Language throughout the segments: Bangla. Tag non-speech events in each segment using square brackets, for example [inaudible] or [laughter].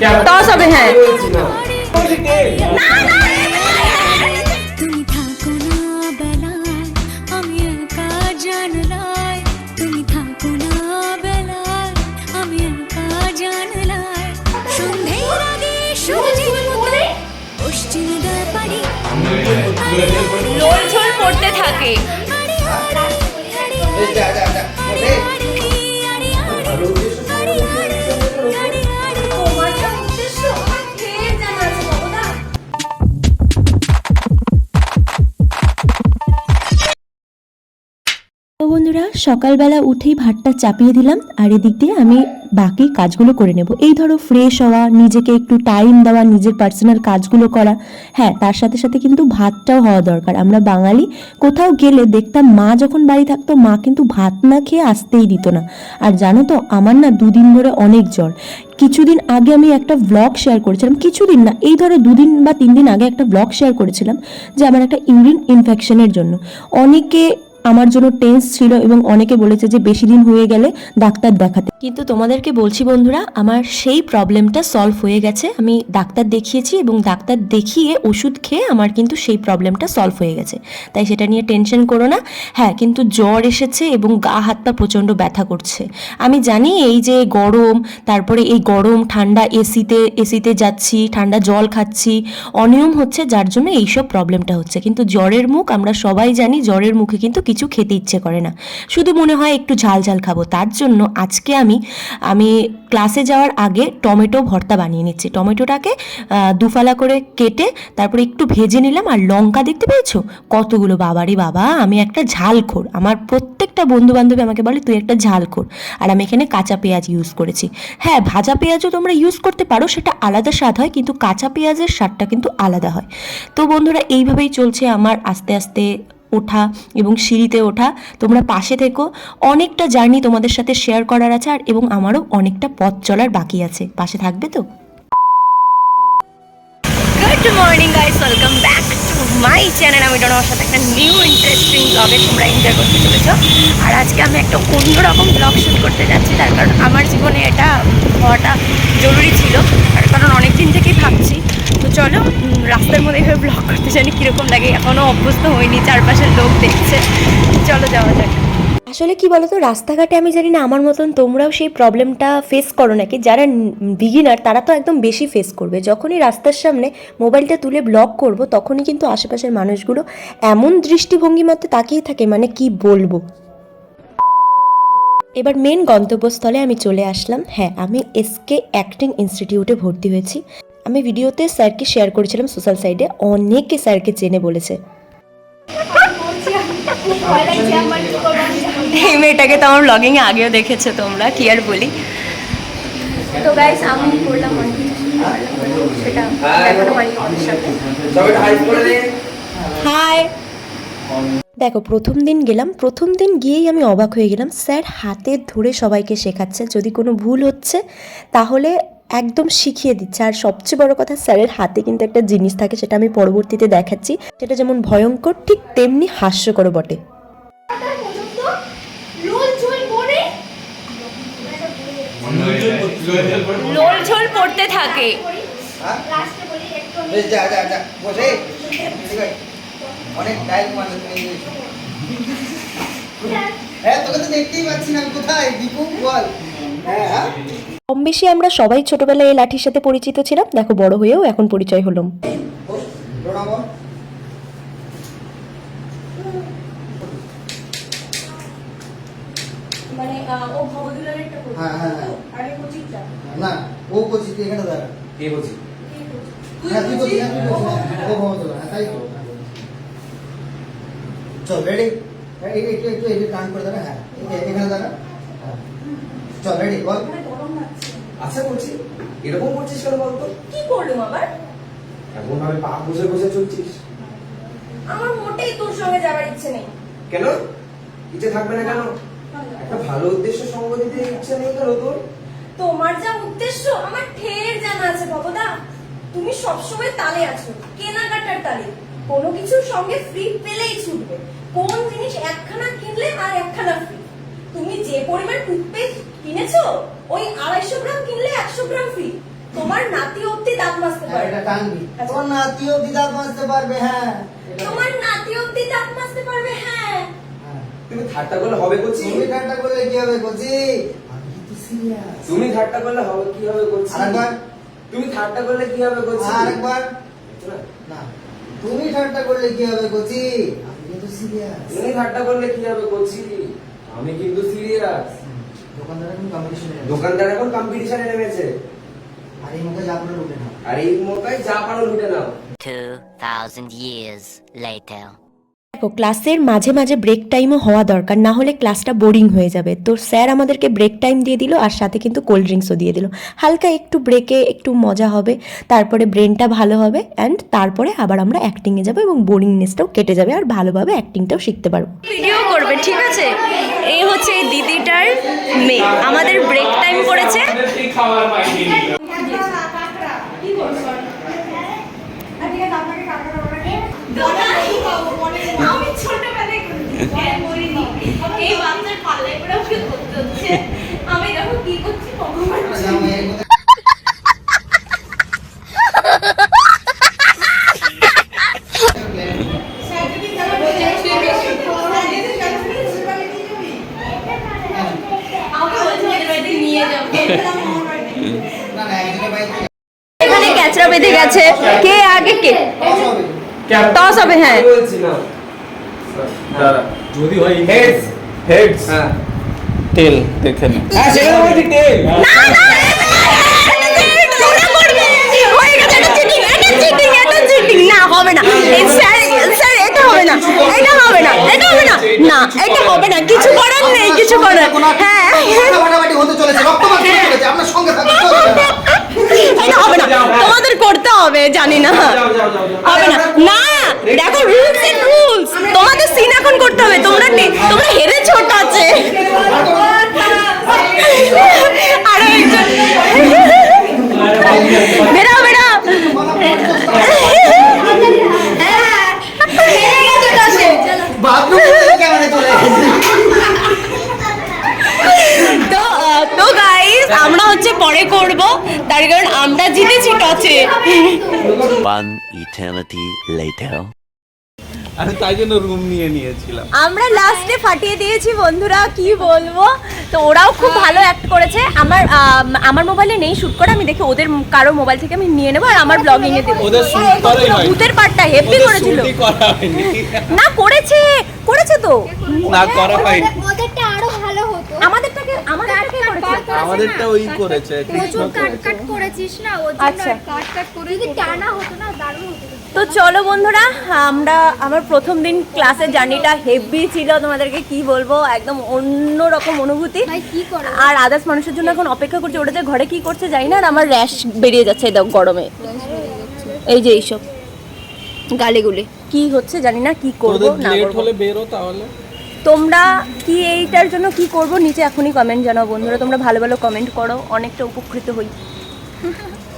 দশ হবে হ্যাঁ পড়তে থাকে সকালবেলা উঠেই ভাতটা চাপিয়ে দিলাম, আর এদিক দিয়ে আমি বাকি কাজগুলো করে নেব। এই ধরো ফ্রেশ হওয়া, নিজেকে একটু টাইম দেওয়া, নিজের পার্সোনাল কাজগুলো করা হ্যাঁ তার সাথে সাথে কিন্তু ভাতটাও হওয়া দরকার। আমরা বাঙালি, কোথাও গেলে দেখতাম মা যখন বাড়ি থাকতো, মা কিন্তু ভাত না খেয়ে আসতেই দিত না। আর জানো তো, আমার না দুদিন ধরে অনেক জ্বর। কিছুদিন আগে আমি একটা ব্লগ শেয়ার করেছিলাম, কিছুদিন না, এই ধরো দুদিন বা তিন দিন আগে একটা ব্লগ শেয়ার করেছিলাম, যে আমার একটা ইউরিন ইনফেকশনের জন্য। অনেকে আমার জন্য টেন্স ছিল এবং অনেকে বলেছে যে বেশি দিন হয়ে গেলে ডাক্তার দেখাতে কিন্তু তোমাদেরকে বলছি বন্ধুরা, আমার সেই প্রবলেমটা সলভ হয়ে গেছে। আমি ডাক্তার দেখিয়েছি এবং ডাক্তার দেখিয়ে ওষুধ খেয়ে আমার কিন্তু সেই প্রবলেমটা সলভ হয়ে গেছে। তাই সেটা নিয়ে টেনশন করো না। হ্যাঁ কিন্তু জ্বর এসেছে এবং গা, হাত, পা প্রচণ্ড ব্যথা করছে। আমি জানি এই যে গরম, তারপরে এই গরম, ঠান্ডা এসিতে এসিতে যাচ্ছি, ঠান্ডা জল খাচ্ছি, অনিয়ম হচ্ছে যার জন্য এইসব প্রবলেমটা হচ্ছে। কিন্তু জ্বরের মুখ, আমরা সবাই জানি জ্বরের মুখে কিন্তু কিছু খেতে ইচ্ছে করে না। শুধু মনে হয় একটু ঝাল ঝাল খাব। তার জন্য আজকে আমি আমি আমি ক্লাসে যাওয়ার আগে টমেটো ভর্তা বানিয়ে নিচ্ছি। টমেটোটাকে দুফালা করে কেটে তারপরে একটু ভেজে নিলাম আর লঙ্কা দেখতে পেয়েছ? কতগুলো বাবারে বাবা, আমি একটা ঝালখোর। আমার প্রত্যেকটা বন্ধু বান্ধবী আমাকে বলে, তুই একটা ঝালখোর। আর আমি এখানে কাঁচা পেঁয়াজ ইউজ করেছি। হ্যাঁ ভাজা পেঁয়াজও তোমরা ইউজ করতে পারো, সেটা আলাদা স্বাদ হয়, কিন্তু কাঁচা পেঁয়াজের স্বাদটা কিন্তু আলাদা হয়। তো বন্ধুরা, এইভাবেই চলছে আমার আস্তে আস্তে ওঠা এবং সিঁড়িতে ওঠা। তোমরা পাশে থেকো। অনেকটা জার্নি তোমাদের সাথে শেয়ার করার আছে আর এবং আমারও অনেকটা পথ চলার বাকি আছে। পাশে থাকবে তো? Good morning guys welcome back to my channel আমি ডোনার সাথে একটা নিউ ইন্টারেস্টিং ব্লগে তোমরা এনজয় করতে চলেছো। আর আজকে আমি একটা অন্যরকম ব্লগ শুট করতে যাচ্ছি। তার কারণ আমার জীবনে এটা হওয়াটা জানি কীরকম লাগে এখনও অভ্যস্ত হয়নি চারপাশের লোক দেখছে। চলো যাওয়া যাক। আসলে কি বলতো, রাস্তাঘাটে আমি জানি না, আমার মতন তোমরাও সেই প্রবলেমটা ফেস করো নাকি? যারা বিগিনার তারা তো একদম বেশি ফেস করবে। যখনই রাস্তার সামনে মোবাইলটা তুলে ব্লক করব, তখনই কিন্তু আশেপাশের মানুষগুলো এমন দৃষ্টিভঙ্গি দৃষ্টিভঙ্গিমাতে তাকিয়ে থাকে মানে কি বলব? এবার মেন গন্তব্যস্থলে আমি চলে আসলাম। হ্যাঁ আমি এসকে অ্যাক্টিং ইনস্টিটিউটে ভর্তি হয়েছি। আমি ভিডিওতে স্যারকে শেয়ার করেছিলাম সোশ্যাল সাইডে অনেকে স্যারকে চেনে বলেছে। এই মেয়েটাকে তো আমার ব্লগিংয়ে আগেও দেখেছ তোমরা কি আর বলি? তো গাইস আমি করলাম সেটা হাই দেখো প্রথম দিন গেলাম প্রথম দিন গিয়েই আমি অবাক হয়ে গেলাম স্যার হাতে ধরে সবাইকে শেখাচ্ছে যদি কোনো ভুল হচ্ছে তাহলে একদম শিখিয়ে দিচ্ছে। আর সবচেয়ে বড় কথা স্যারের হাতে কিন্তু একটা জিনিস থাকে সেটা আমি পরবর্তীতে দেখাচ্ছি। সেটা যেমন ভয়ঙ্কর ঠিক তেমনি হাস্যকর বটে। লোল ঝোল পড়তে থাকে। অনেক টাইম মানে হ্যাঁ তোকে তো দেখতেই পাচ্ছি না কোথায়? দীপু বল। হ্যাঁ হ্যাঁ। কম বেশি আমরা সবাই ছোটবেলায় এই লাঠির সাথে পরিচিত ছিলাম। দেখো বড় হয়েও এখন পরিচয় হলাম। চল রেডি চল রেডি বল। আচ্ছা করছি। এরকম করছিস কেন বলতো? কি করলাম আবার? এমন ভাবে পা বসে বসে চলছিস আমার মোটেই তোর সঙ্গে যাবার ইচ্ছে নেই। কেন? ইচ্ছে থাকবে না কেন? একটা ভালো উদ্দেশ্য সঙ্গ দিতে ইচ্ছে নেই কেন তোর? তোমার যা উদ্দেশ্য আমার ঠের জানা আছে ভবদা তুমি সবসময় তালে আছো কেনাকাটার তালে। কোনো কিছুর সঙ্গে ফ্রি পেলেই ছুটবে। কোন জিনিস একখানা কিনলে আর একখানা ফ্রি তুমি যে পরিমাণ টুথপেস্ট কিনেছো? ওই আড়াইশো গ্রাম কিনলে একশো গ্রাম ফ্রি তোমার নাতি অব্দি দাঁত মাজতে হ্যাঁ, পারবে। তোমার নাতিও দিদার বাঁচতে পারবে হ্যাঁ। তোমার নাতি অব্দি দাঁত মাজতে পারবে হ্যাঁ। হ্যাঁ। তুমি ঠাট্টা করলে হবে করছি তুমি ঠান্ডা করলে কি হবে কিন্তু তুমি ঠাট্টা করলে হবে কি হবে করছি আরেকবার। তুমি ঠাট্টা করলে কি হবে করছি আরেকবার। না তুমি ঠান্ডা করলে কি হবে বলছি? আমি কিন্তু সিরিয়াস তুমি ঠাট্টা করলে কি হবে করছি আমি কিন্তু সিরিয়াস দোকানদার এখন কম্পিটিশনে দোকানদার এখন কম্পিটিশনে নেমেছে। আর এই মোকায় যা পারো লুটে নাও। আর এই মোকায় যা পারো লুটে নাও। 2,000 years later. দেখো ক্লাসের মাঝে মাঝে ব্রেক টাইমও হওয়া দরকার না হলে ক্লাসটা বোরিং হয়ে যাবে তো স্যার আমাদেরকে ব্রেক টাইম দিয়ে দিল আর সাথে কিন্তু কোল্ড ড্রিঙ্কসও দিয়ে দিল হালকা একটু ব্রেকে একটু মজা হবে তারপরে ব্রেনটা ভালো হবে অ্যান্ড তারপরে আবার আমরা অ্যাক্টিংয়ে যাব এবং বোরিংনেসটাও কেটে যাবে আর ভালোভাবে অ্যাক্টিংটাও শিখতে পারব ভিডিও করবে ঠিক আছে এই হচ্ছে এই দিদিটার মেয়ে আমাদের ব্রেক টাইম করেছে ছোটবেলায় করিনি এই বাচ্চার পাল্লায় করে ওকে করতে হচ্ছে আমি দেখো কি করছি ভগবান জানো, এই মুখে- আমাকে বলছে ওদের বাড়িতে নিয়ে যাব না না একজনের বাইরে এখানে ক্যাচরা বেঁধে গেছে। কে আগে কে? টস হবে হ্যাঁ। যদি হয় হেডস হেডস হ্যাঁ। টেল দেখে নে হ্যাঁ বলছি না না তোরা করবে হয়ে গেছে এটা চিটিং এটা চিটিং এটা চিটিং না হবে না স্যার স্যার এটা হবে না এটা হবে না এটা হবে না না এটা হবে না কিছু করার নেই কিছু করার হ্যাঁ হতে চলেছে রক্তপাত চলেছে আপনার সঙ্গে থাকতে চলবে না। এটা হবে না তোমাদের করতে হবে জানি না হবে না না দেখো রুলস তোমাদের সিন এখন করতে হবে তোমরা তোমরা হেরেছো ওটা বেরাও বেরাও তো গাইস আমরা হচ্ছে পরে করব। তার কারণ আমরা জিতেছি টচে One eternity later. আমি তাই জন্য রুম নিয়ে নিয়েছিলাম। আমরা লাস্টে ফাটিয়ে দিয়েছি বন্ধুরা কি বলব? তো ওরাও খুব ভালো অ্যাক্ট করেছে। আমার আমার মোবাইলে নেই শুট করা আমি দেখি ওদের কারও মোবাইল থেকে আমি নিয়ে নেব আর আমার ব্লগিং এ দেবো। ওদের করাই। ভূতের পার্টটা হেভি করেছিল। না করেছে করেছে তো। না করা হয়নি। ওদেরটা আরও ভালো হতো। আমাদেরটাকে আমাদেরটাকে আমাদেরটা ওই করেছে প্রচুর কাট কাট করেছিস না? ওর আচ্ছা। জন্য কাট কাট করে যদি টানা হতো না দারুণ হতো। তো চলো বন্ধুরা আমরা আমার প্রথম দিন ক্লাসের জার্নিটা হেভি ছিল তোমাদেরকে কি বলব? একদম অন্য রকম অনুভূতি। ভাই কি করো? আর আদার্স মানুষের জন্য এখন অপেক্ষা করছে ওটা যে ঘরে কি করছে জানি না আর আমার র্যাশ বেরিয়ে যাচ্ছে এই দেখো গরমে। এই যে এইসব। গালে গুলে কি হচ্ছে জানি না কি করব না হলে বেরো তাহলে। তোমরা কি এইটার জন্য কি করব? নিচে এখনই কমেন্ট জানাও বন্ধুরা। তোমরা ভালো ভালো কমেন্ট করো অনেকটা উপকৃত হই।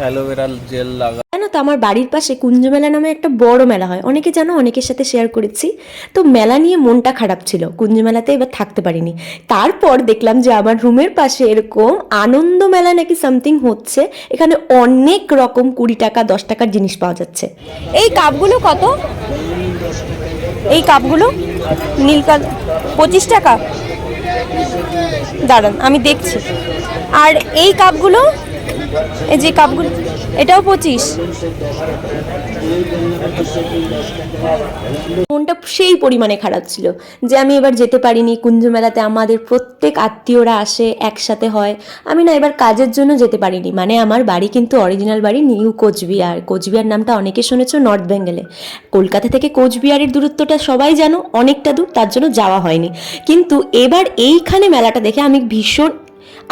অ্যালোভেরা জেল লাগা জানো তো আমার বাড়ির পাশে কুঞ্জ মেলা নামে একটা বড় মেলা হয়। অনেকে জানো অনেকের সাথে শেয়ার করেছি। তো মেলা নিয়ে মনটা খারাপ ছিল। কুঞ্জ মেলাতে এবার থাকতে পারিনি। তারপর দেখলাম যে আমার রুমের পাশে এরকম আনন্দ মেলা নাকি সামথিং হচ্ছে। এখানে অনেক রকম কুড়ি টাকা দশ টাকার জিনিস পাওয়া যাচ্ছে। এই কাপগুলো কত? এই কাপগুলো? নীল কাল পঁচিশ টাকা? দাঁড়ান, আমি দেখছি। আর এই কাপগুলো, এই যে কাপগুলো, এটাও পঁচিশ? মনটা সেই পরিমাণে খারাপ ছিল যে আমি এবার যেতে পারিনি কুঞ্জ মেলাতে আমাদের প্রত্যেক আত্মীয়রা আসে, একসাথে হয়। আমি না এবার কাজের জন্য যেতে পারিনি। মানে আমার বাড়ি কিন্তু অরিজিনাল বাড়ি নিউ কোচবিহার। কোচবিহার নামটা অনেকে শুনেছ, নর্থ বেঙ্গলে। কলকাতা থেকে কোচবিহারের দূরত্বটা সবাই জানো, অনেকটা দূর, তার জন্য যাওয়া হয়নি। কিন্তু এবার এইখানে মেলাটা দেখে আমি ভীষণ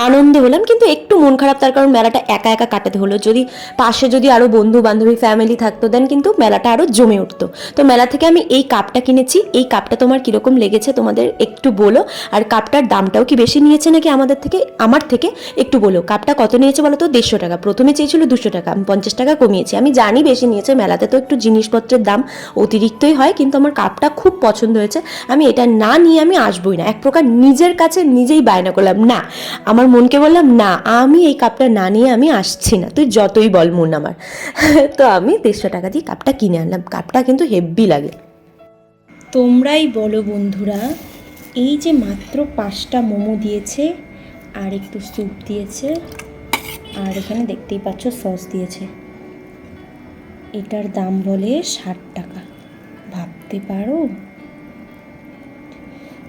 আনন্দ হলাম, কিন্তু একটু মন খারাপ, তার কারণ মেলাটা একা একা কাটাতে হলো। যদি পাশে যদি আরও বন্ধু বান্ধবী ফ্যামিলি থাকতো দেন কিন্তু মেলাটা আরও জমে উঠতো। তো মেলা থেকে আমি এই কাপটা কিনেছি। এই কাপটা তোমার কীরকম লেগেছে তোমাদের একটু বলো। আর কাপটার দামটাও কি বেশি নিয়েছে নাকি আমাদের থেকে, আমার থেকে একটু বলো। কাপটা কত নিয়েছে বলো তো? দেড়শো টাকা। প্রথমে চেয়েছিল দুশো টাকা। আমি পঞ্চাশ টাকা কমিয়েছি। আমি জানি বেশি নিয়েছে, মেলাতে তো একটু জিনিসপত্রের দাম অতিরিক্তই হয়, কিন্তু আমার কাপটা খুব পছন্দ হয়েছে। আমি এটা না নিয়ে আমি আসবোই না। এক প্রকার নিজের কাছে নিজেই বায়না করলাম, না, আমার মনকে বললাম, না, আমি এই কাপটা না নিয়ে আমি আসছি না। তুই যতই বল মন আমার। [laughs] তো আমি দেড়শো টাকা দিয়ে কাপটা কিনে আনলাম। কাপটা কিন্তু হেভি লাগে। তোমরাই বলো বন্ধুরা, এই যে মাত্র পাঁচটা মোমো দিয়েছে, আর একটু স্যুপ দিয়েছে, আর এখানে দেখতেই পাচ্ছ সস দিয়েছে। এটার দাম বলে ষাট টাকা। ভাবতে পারো?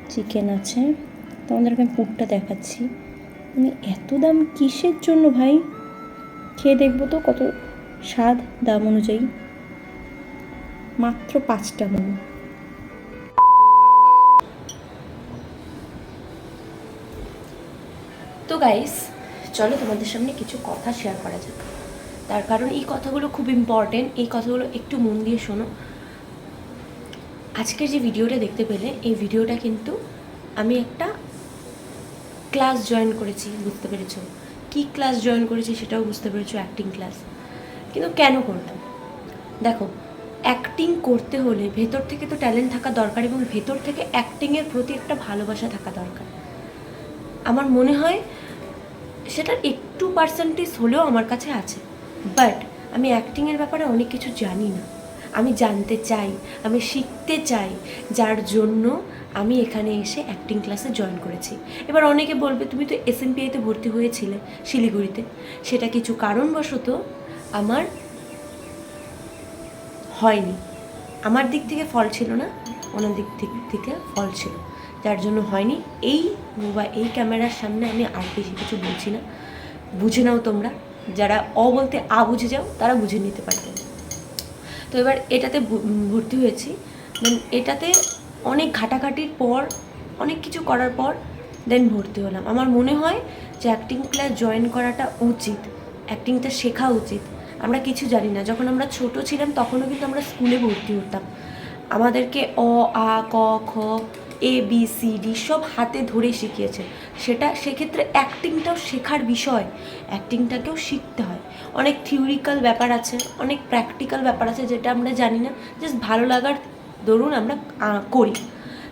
চিকেন আছে। তোমাদেরকে আমি পুরটা দেখাচ্ছি। মানে এত দাম কিসের জন্য ভাই? খেয়ে দেখব তো কত স্বাদ দাম অনুযায়ী। মাত্র পাঁচটা মোমো। তো গাইস চলো তোমাদের সামনে কিছু কথা শেয়ার করা যাক। তার কারণ এই কথাগুলো খুব ইম্পর্টেন্ট এই কথাগুলো একটু মন দিয়ে শোনো। আজকের যে ভিডিওটা দেখতে পেলে, এই ভিডিওটা কিন্তু আমি একটা ক্লাস জয়েন করেছি, বুঝতে পেরেছ? কী ক্লাস জয়েন করেছি সেটাও বুঝতে পেরেছ অ্যাক্টিং ক্লাস কিন্তু কেন করলাম? দেখো অ্যাক্টিং করতে হলে ভেতর থেকে তো ট্যালেন্ট থাকা দরকার এবং ভেতর থেকে অ্যাক্টিংয়ের প্রতি একটা ভালোবাসা থাকা দরকার। আমার মনে হয় সেটার একটু পার্সেন্টেজ হলেও আমার কাছে আছে। বাট আমি অ্যাক্টিংয়ের ব্যাপারে অনেক কিছু জানি না। আমি জানতে চাই, আমি শিখতে চাই, যার জন্য আমি এখানে এসে অ্যাক্টিং ক্লাসে জয়েন করেছি। এবার অনেকে বলবে, তুমি তো এস এন তে ভর্তি হয়েছিলে শিলিগুড়িতে। সেটা কিছু কারণবশত আমার হয়নি। আমার দিক থেকে ফল ছিল না ওনার দিক থেকে- ফল ছিল। যার জন্য হয়নি। এই মোবাইল এই ক্যামেরার সামনে আমি আর বেশি কিছু বলছি না। বুঝে নাও তোমরা, যারা অ বলতে আ বুঝে যাও, তারা বুঝে নিতে পারবে। তো এবার এটাতে ভর্তি হয়েছি। এটাতে অনেক ঘাটাঘাটির পর, অনেক কিছু করার পর দেন ভর্তি হলাম। আমার মনে হয় যে অ্যাক্টিং ক্লাস জয়েন করাটা উচিত। অ্যাক্টিংটা শেখা উচিত। আমরা কিছু জানি না। যখন আমরা ছোট ছিলাম, তখনও কিন্তু আমরা স্কুলে ভর্তি হতাম। আমাদেরকে অ, আ, ক, খ, এ, বি, সি, ডি সব হাতে ধরে শিখিয়েছে। সেটা সেক্ষেত্রে অ্যাক্টিংটাও শেখার বিষয়। অ্যাক্টিংটাকেও শিখতে হয়। অনেক থিওরিক্যাল ব্যাপার আছে, অনেক প্র্যাকটিক্যাল ব্যাপার আছে যেটা আমরা জানি না। জাস্ট ভালো লাগার দরুন আমরা করি।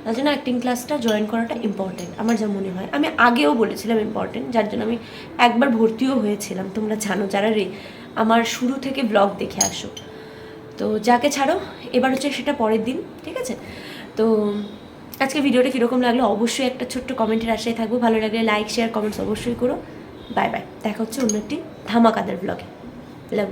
তার জন্য অ্যাক্টিং ক্লাসটা জয়েন করাটা ইম্পর্টেন্ট আমার যা মনে হয়। আমি আগেও বলেছিলাম ইম্পর্টেন্ট যার জন্য আমি একবার ভর্তিও হয়েছিলাম। তোমরা জানো যারা রে, আমার শুরু থেকে ব্লগ দেখে আসো। তো যাকে ছাড়ো, এবার হচ্ছে সেটা পরের দিন, ঠিক আছে? তো আজকে ভিডিওটা কীরকম লাগল অবশ্যই একটা ছোট্ট কমেন্টের আশায় থাকব। ভালো লাগলে লাইক শেয়ার কমেন্টস অবশ্যই করো। বাই বাই দেখা হচ্ছে অন্য একটি ধামাকাদার ব্লগে লাভ